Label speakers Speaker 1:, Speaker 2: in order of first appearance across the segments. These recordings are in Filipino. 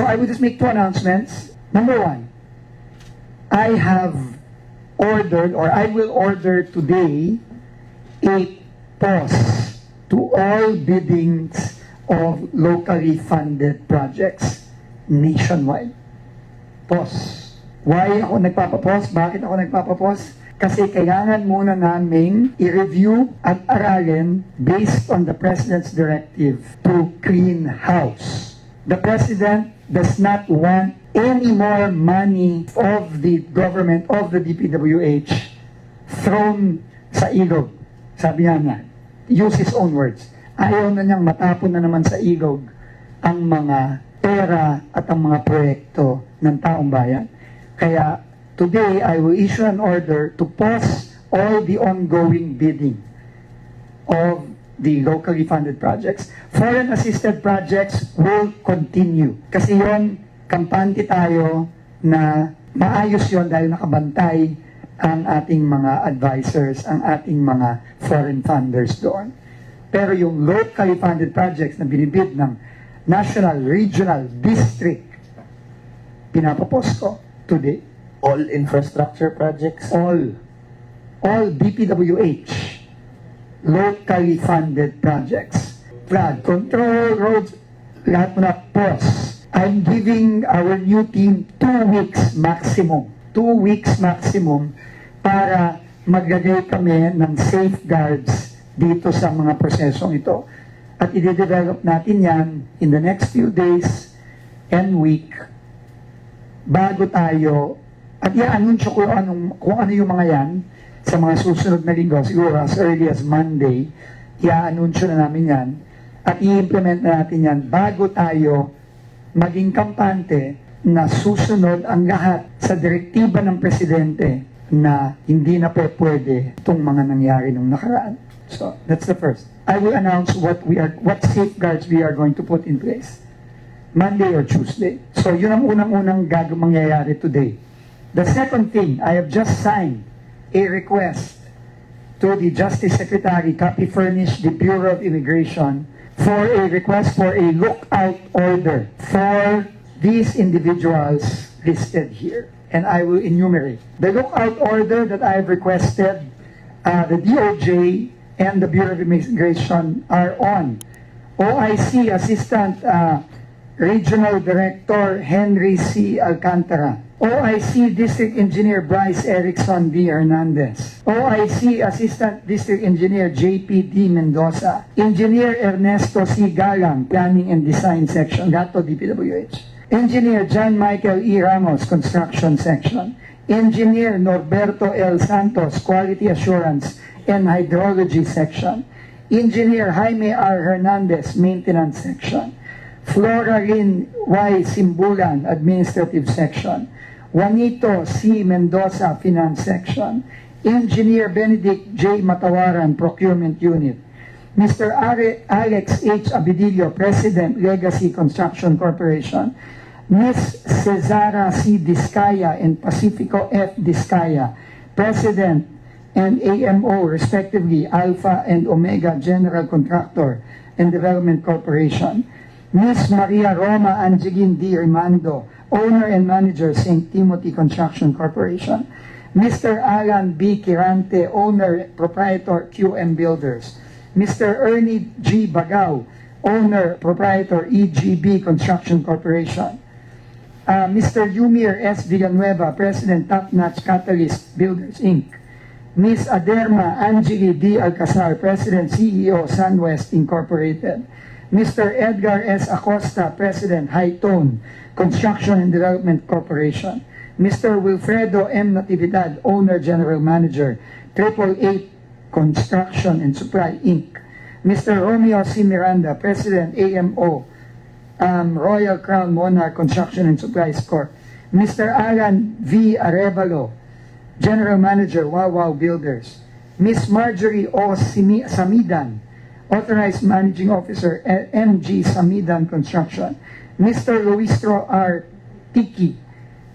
Speaker 1: So I will just make two announcements. Number one, I have ordered or I will order today a pause to all biddings of locally funded projects nationwide. Pause. Why ako nagpapapause? Bakit ako nagpapapause? Kasi kailangan muna naming i-review at aralin based on the President's directive to clean house. The President does not want any more money of the government, of the DPWH, thrown sa ilog. Sabi nga niya, use his own words. Ayaw na niyang matapon na naman sa ilog ang mga pera at ang mga proyekto ng taong bayan. Kaya today, I will issue an order to pause all the ongoing bidding of the locally funded projects. Foreign assisted projects will continue. Kasi yon kampante tayo na maayos yon dahil nakabantay ang ating mga advisors, ang ating mga foreign funders doon. Pero yung locally funded projects na binibid ng national, regional, district, pinapapos ko today.
Speaker 2: All infrastructure projects?
Speaker 1: All, all DPWH, locally funded projects. Flood control, roads, lahat mo na pause. I'm giving our new team two weeks maximum. Two weeks maximum para maglagay kami ng safeguards dito sa mga prosesong ito. At i-develop natin yan in the next few days and week bago tayo at i-anunsyo ko anong, kung ano yung mga yan sa mga susunod na linggo, siguro as early as Monday, i-anunsyo na namin yan at i-implement na natin yan bago tayo maging kampante na susunod ang lahat sa direktiba ng presidente na hindi na po pwede itong mga nangyari nung nakaraan. So, that's the first. I will announce what we are, what safeguards we are going to put in place. Monday or Tuesday. So, yun ang unang-unang gago mangyayari today. The second thing, I have just signed a request to the Justice Secretary, copy furnished the Bureau of Immigration for a request for a lookout order for these individuals listed here. And I will enumerate. The lookout order that I have requested, uh, the DOJ and the Bureau of Immigration are on. OIC Assistant uh, Regional Director Henry C. Alcantara. OIC District Engineer Bryce Erickson V. Hernandez. OIC Assistant District Engineer JP D. Mendoza. Engineer Ernesto C. Galang, Planning and Design Section, Gato DPWH. Engineer John Michael E. Ramos, Construction Section. Engineer Norberto L. Santos, Quality Assurance and Hydrology Section. Engineer Jaime R. Hernandez, Maintenance Section. Flora Lynn Y. Simbulan, Administrative Section. Juanito C. Mendoza, Finance Section. Engineer Benedict J. Matawaran, Procurement Unit. Mr. Alex H. Abidillo, President, Legacy Construction Corporation. Ms. Cesara C. Discaya and Pacifico F. Discaya, President and AMO, respectively, Alpha and Omega General Contractor and Development Corporation. Ms. Maria Roma Angeline D. Rimando, Owner and Manager, St. Timothy Construction Corporation. Mr. Alan B. Kirante, Owner, Proprietor, QM Builders. Mr. Ernie G. Bagao, Owner, Proprietor, EGB Construction Corporation. Uh, Mr. Yumir S. Villanueva, President, Top Notch Catalyst Builders, Inc. Ms. Aderma Angeli D. Alcazar, President, CEO, SunWest Incorporated. Mr. Edgar S. Acosta, President, High Tone Construction and Development Corporation. Mr. Wilfredo M. Natividad, Owner General Manager, Triple Eight Construction and Supply, Inc. Mr. Romeo C. Miranda, President, AMO, um, Royal Crown Monarch Construction and Supplies Corp. Mr. Alan V. Arevalo, General Manager, Wawaw Builders. Miss Marjorie O. Samidan, Authorized Managing Officer, MG Samidan Construction. Mr. Luistro R. Tiki,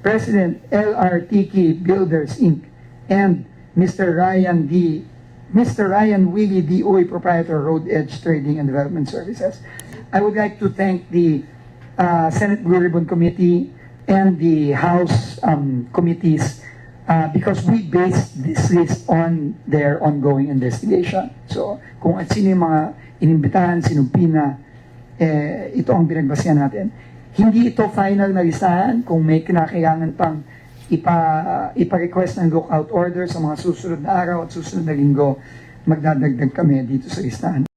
Speaker 1: President, LR Tiki Builders, Inc. And Mr. Ryan D. Mr. Ryan Willie D. Uy, Proprietor, Road Edge Trading and Development Services. I would like to thank the uh, Senate Blue Ribbon Committee and the House um, committees uh, because we base this list on their ongoing investigation. So, kung at sino yung mga inimbitahan, na, eh, ito ang pinagbasihan natin. Hindi ito final na listahan kung may kinakailangan pang ipa, ipa-request ng lookout order sa mga susunod na araw at susunod na linggo, magdadagdag kami dito sa listahan.